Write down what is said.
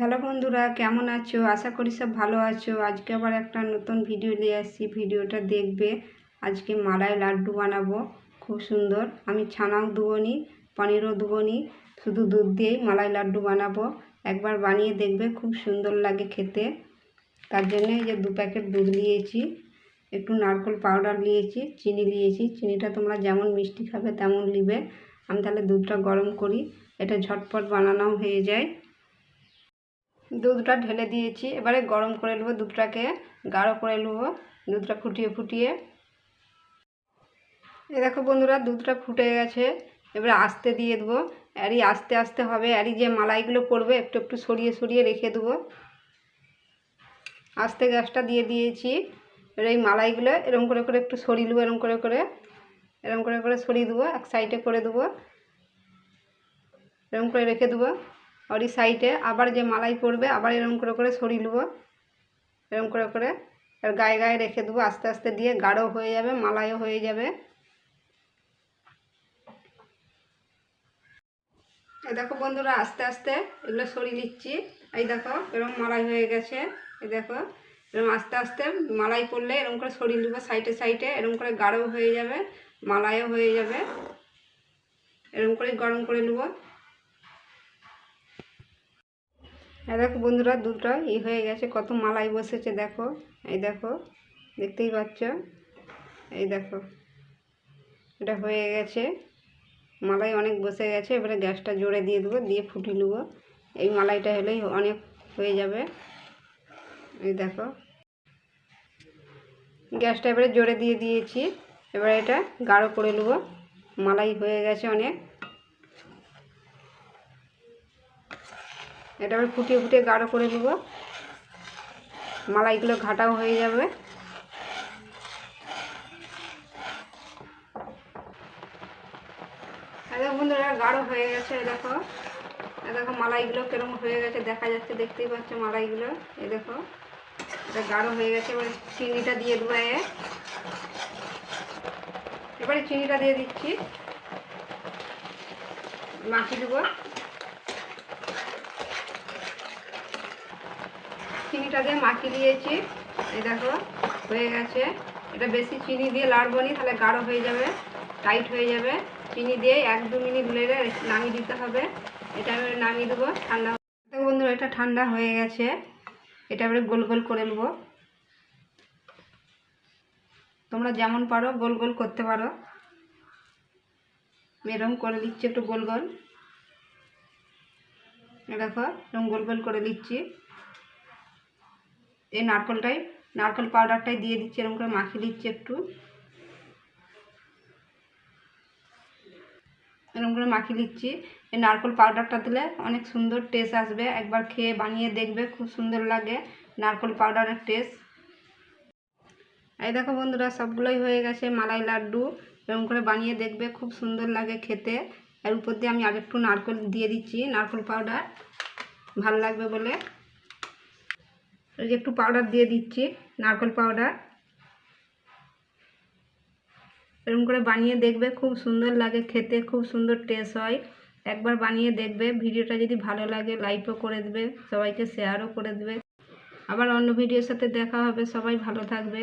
Hello বন্ধুরা, কেমন আছো? আশা করি সব ভালো আছো। আজকে আবার একটা নতুন ভিডিও নিয়ে আসছি। ভিডিওটা দেখবে। আজকে মালাই লাড্ডু বানাবো। খুব সুন্দর। আমি ছানাও দুবনি পনিরও দুবনি শুধু দুধ দিয়েই মালাই লাড্ডু বানাবো। একবার বানিয়ে দেখবে, খুব সুন্দর লাগে খেতে। তার জন্য এই যে দু প্যাকেট দুধ নিয়েছি। একটু নারকেল পাউডার নিয়েছি, চিনি নিয়েছি। চিনিটা তোমরা যেমন মিষ্টি খাবে, তেমন নিবে। আমি তাহলে দুধটা গরম করি। এটা ঝটপট বানানোও হয়ে যায়। দুধটা ঢেলে দিয়েছি। এবারে গরম করে নেব দুধটাকে, গাঢ় করে নেব। দুধটা ফুটিয়ে ফুটিয়ে। এ দেখো বন্ধুরা, দুধটা ফুটে গেছে। এবারে আস্তে দিয়ে দেবো। আরই আস্তে আস্তে হবে। আরই যে মালাইগুলো পড়বে, একটু একটু সরিয়ে সরিয়ে রেখে দেবো। আস্তে গ্যাসটা দিয়ে দিয়েছি। এবার এই মালাইগুলো এরম করে করে একটু সরিয়ে দেবো, এরম করে করে। এরম করে করে সরিয়ে দেবো, এক সাইডে করে দেবো। এরম করে রেখে দেবো। আর এই সাইডে আবার যে মালাই পড়বে আবার এরম করে করে সরিয়ে নেব। এরম করে করে আর গায়ে গায়ে রেখে দেবো, আস্তে আস্তে দিয়ে গাঢ় হয়ে যাবে, মালাইও হয়ে যাবে। এই দেখো বন্ধুরা, আস্তে আস্তে এগুলো সরিয়ে নিচ্ছি। এই দেখো এরকম মালাই হয়ে গেছে। এই দেখো এরকম আস্তে আস্তে মালাই পড়লে এরকম করে সরিয়ে নেব সাইডে সাইডে এরকম করে গাঢ় হয়ে যাবে, মালাইও হয়ে যাবে। এরকম করে গরম করে নেব এই দেখো বন্ধুরা, দুধটা ই হয়ে গেছে, কত মালাই বসেছে দেখো। এই দেখো, দেখতেই পাচ্ছ? এই দেখো, এটা হয়ে গেছে। মালাই অনেক বসে গেছে, এবারে গ্যাসটা জোরে দিয়ে দেবো, দিয়ে ফুটিয়ে নেব। এই মালাইটা হলেই অনেক হয়ে যাবে। এই দেখো, গ্যাসটা এবারে জোরে দিয়ে দিয়েছি। এবারে এটা গাঢ় করে নেব। মালাই হয়ে গেছে অনেক। এটা আবার ফুটিয়ে ফুটিয়ে গাঢ় করে নেব। মালাইগুলো ঘাটাও হয়ে যাবে। দেখো বন্ধুরা, গাঢ় হয়ে গেছে দেখো। দেখো মালাইগুলো কেরম হয়ে গেছে, দেখা যাচ্ছে, দেখতেই পাচ্ছ মালাইগুলো। এই দেখো, এটা গাঢ় হয়ে গেছে, এবারে চিনিটা দিয়ে দেবো এ। এবারে চিনিটা দিয়ে দিচ্ছি। মাখিয়ে দেবো। চিনিটা দিয়ে মাখিয়ে দিয়েছি এই দেখো, হয়ে গেছে। এটা বেশি চিনি দিয়ে লাড়বো নি, তাহলে গাঢ় হয়ে যাবে টাইট হয়ে যাবে। চিনি দিয়ে এক দু মিনিট লেড়ে নামিয়ে দিতে হবে। এটা এবারে নামিয়ে দেবো, ঠান্ডা দেখো বন্ধুরা, এটা ঠান্ডা হয়ে গেছে। এটা এবারে গোল গোল করে নেব। তোমরা যেমন পারো, গোল গোল করতে পারো। এরকম করে দিচ্ছি একটু গোল গোল। দেখো, এরকম গোল গোল করে দিচ্ছি এই নারকলটাই, নারকেল পাউডারটাই দিয়ে দিচ্ছি, এরকম করে মাখিয়ে দিচ্ছি একটু। এরকম করে মাখিয়ে দিচ্ছি। এই নারকেল পাউডারটা দিলে অনেক সুন্দর টেস্ট আসবে। একবার খেয়ে বানিয়ে দেখবে, খুব সুন্দর লাগে নারকেল পাউডারের টেস্ট এই দেখো বন্ধুরা, সবগুলোই হয়ে গেছে মালাই লাড্ডু। এরকম করে বানিয়ে দেখবে, খুব সুন্দর লাগে খেতে। আর উপর দিয়ে আমি আরেকটু নারকেল দিয়ে দিচ্ছি, নারকেল পাউডার ভালো লাগবে বলে। এই যে একটু পাউডার দিয়ে দিচ্ছি, নারকেল পাউডার এরকম করে বানিয়ে দেখবে, খুব সুন্দর লাগে খেতে, খুব সুন্দর টেস্ট হয়। একবার বানিয়ে দেখবে, ভিডিওটা যদি ভালো লাগে লাইকও করে দেবে, সবাইকে শেয়ারও করে দেবে। আবার অন্য ভিডিওর সাথে দেখা হবে, সবাই ভালো থাকবে।